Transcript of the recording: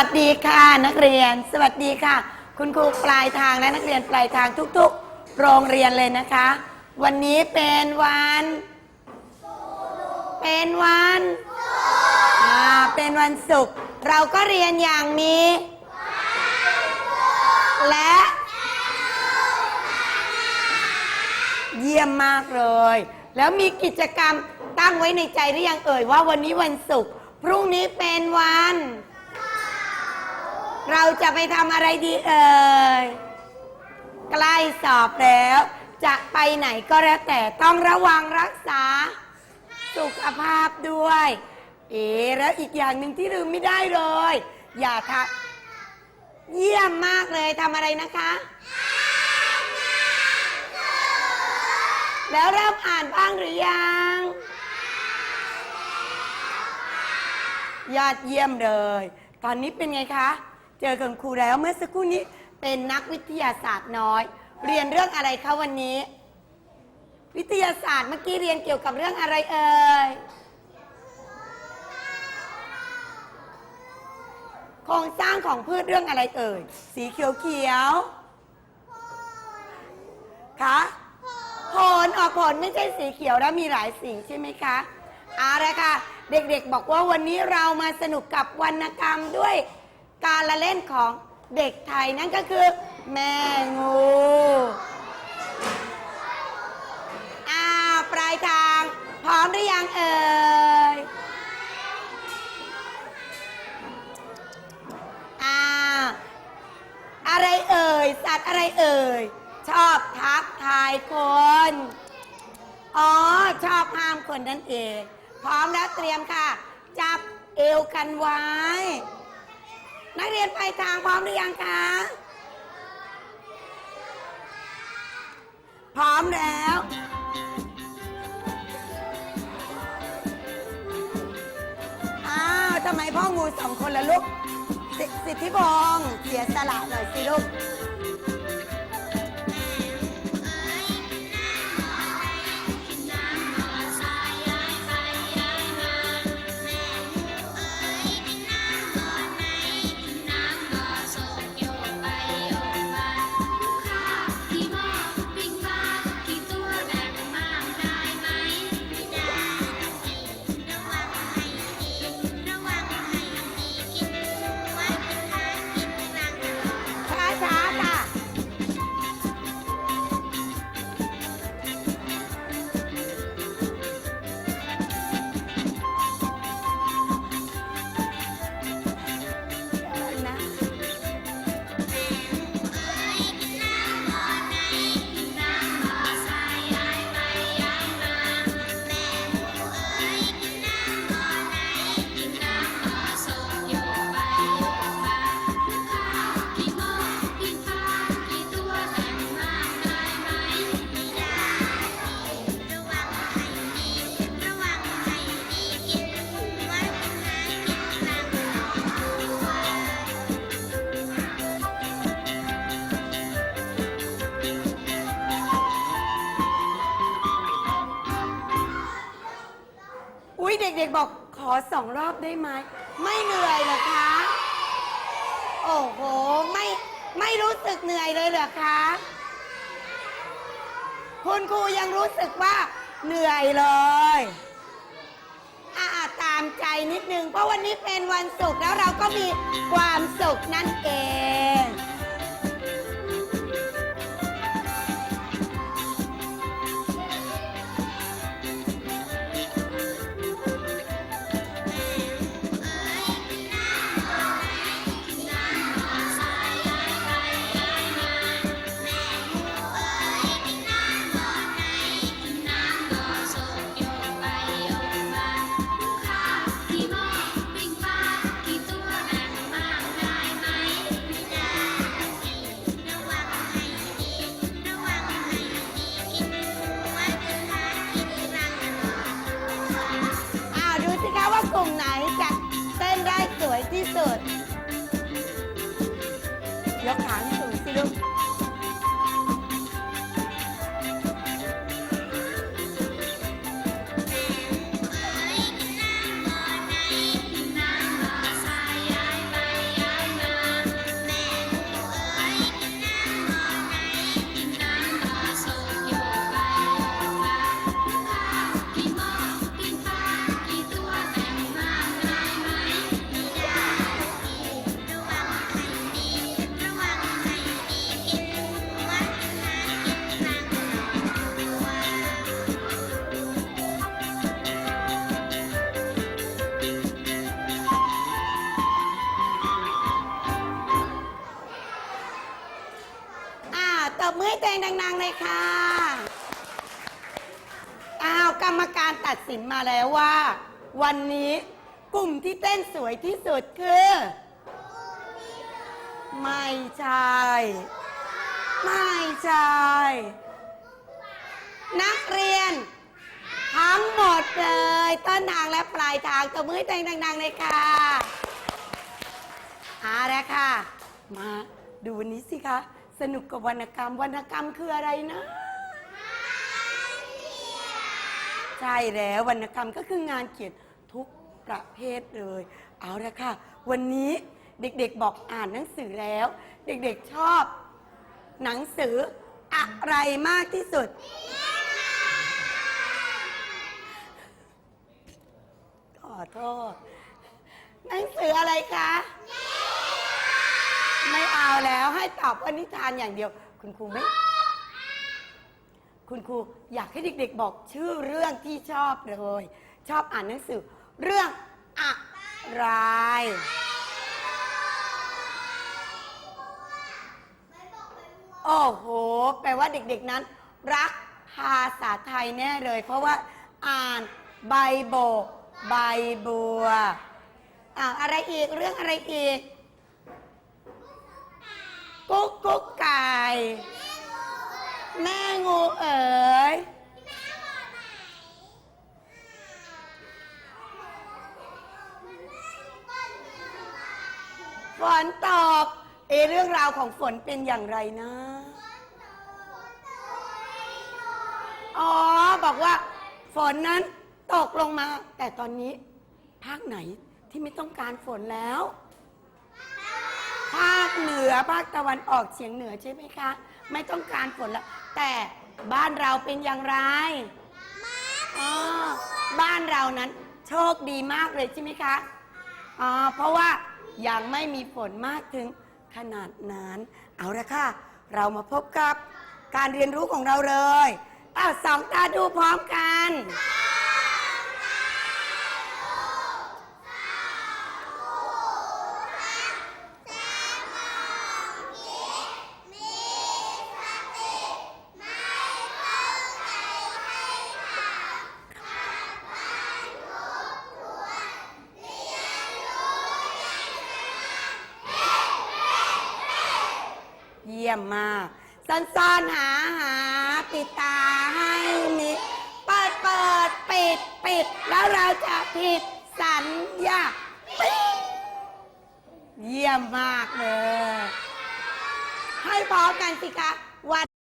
สวัสดีค่ะนักเรียน สวัสดีค่ะ คุณครูปลายทางและนักเรียนปลายทางทุกๆ โรงเรียนเลยนะคะ วันนี้เป็นวัน เป็นวันอ่าเป็นวันศุกร์เราก็เรียนอย่างมีและเยี่ยมมากเลย แล้วมีกิจกรรมตั้งไว้ในใจหรือยังเอ่ยว่าวันนี้วันศุกร์พรุ่งนี้เป็นวัน เราจะไปทำอะไรดีเอ่ย ใกล้สอบแล้ว จะไปไหนก็แล้วแต่ต้องระวังรักษา สุขภาพด้วย เอ๋แล้วอีกอย่างหนึ่งที่ลืมไม่ได้เลย อย่าทำเยี่ยมมากเลยทำอะไรนะคะแล้วเริ่มอ่านบ้างหรือยัง ยอดเยี่ยมเลย ตอนนี้เป็นไงคะ เจอคุณครูแล้วเมื่อสักครู่นี้เป็นนักวิทยาศาสตร์น้อย เรียนเรื่องอะไรคะวันนี้ วิทยาศาสตร์เมื่อกี้เรียนเกี่ยวกับเรื่องอะไรเอ่ยโครงสร้างของพืชเรื่องอะไรเอ่ย สีเขียวเขียวคะผลออกผลไม่ใช่สีเขียวแล้วมีหลายสีใช่ไหมคะเอาละค่ะ เด็กๆบอกว่าวันนี้เรามาสนุกกับวรรณกรรมด้วย การละเล่นของเด็กไทยนั่นก็คือ แม่งูอ้าวปลายทาง พร้อมหรือยังเอ่ยอ้าวอะไรเอ่ย สัตว์อะไรเอ่ย ชอบทักทายคน อ๋อ ชอบห้ามคนนั่นเอง พร้อมแล้วเตรียมค่ะ จับเอวกันไว้ นักเรียนไปลายทางพร้อมหรือยังคะ พร้อมแล้ว อ้าวทำไมพ่องูสองคนละลูกสสิทธิพงศ์เสียสละหน่อยสิลูก ด็กๆบอกขอสองรอบได้ไหม ไม่เหนื่อยเหรอคะ โอ้โห ไม่ไม่รู้สึกเหนื่อยเลยเหรอคะ คุณครูยังรู้สึกว่าเหนื่อยเลยอ่าตามใจนิดนึง เพราะวันนี้เป็นวันศุกร์แล้วเราก็มีความสุขนั่นเอง ด ยกขา ให้ตัวเองดังๆเลยค่ะอ้าวกรรมการตัดสินมาแล้วว่า วันนี้กลุ่มที่เต้นสวยที่สุดคือ ไม่ใช่ ไม่ใช่ นักเรียน ทั้งหมดเลย ต้นทางและปลายทางตบมือให้ตัวเองดังๆเลยค่ะเอาละค่ะ มาดูวันนี้สิคะ สนุกกับวรรณกรรมวรรณกรรมคืออะไรนะใช่แล้ววรรณกรรมก็คืองานเขียนทุกประเภทเลย เอาละค่ะ วันนี้เด็กๆบอกอ่านหนังสือแล้ว เด็กๆชอบ หนังสืออะไรมากที่สุด ขอโทษ หนังสืออะไรคะ ไม่เอาแล้วให้ตอบว่านิทานอย่างเดียว คุณครูไม่ คุณครูอยากให้เด็ก ๆ บอกชื่อเรื่องที่ชอบเลย ชอบอ่านหนังสือ เรื่องอะไร โอ้โห แปลว่าเด็กๆนั้น รักภาษาไทยแน่เลย เพราะว่าอ่านใบโบกใบบัวอ่าอะไรอีกเรื่องอะไรอีก กุ๊กกุ๊กไก่ แม่งูเอ๋ยฝนตกเอเรื่องราวของฝนเป็นอย่างไรนะ อ๋อ บอกว่า ฝนนั้นตกลงมา แต่ตอนนี้ ภาคไหนที่ไม่ต้องการฝนแล้วภาค เหนือภาคตะวันออกเฉียงเหนือใช่ไหมคะ ไม่ต้องการฝนแล้ว แต่บ้านเราเป็นอย่างไรอ๋อบ้านเรานั้นโชคดีมากเลยใช่ไหมคะอ๋อเพราะว่ายังไม่มีฝนมากถึงขนาดนั้น เอาละค่ะ เรามาพบกับการเรียนรู้ของเราเลยอ้าวสองตาดูพร้อมกัน ยี่ยมมากซ่อนๆหาหาปิดตาให้มิดเปิดเปิดปิดปิด แล้วเราจะผิดสัญญาปิ๊งเยี่ยมมากเลย ให้พร้อมกันสิคะวัน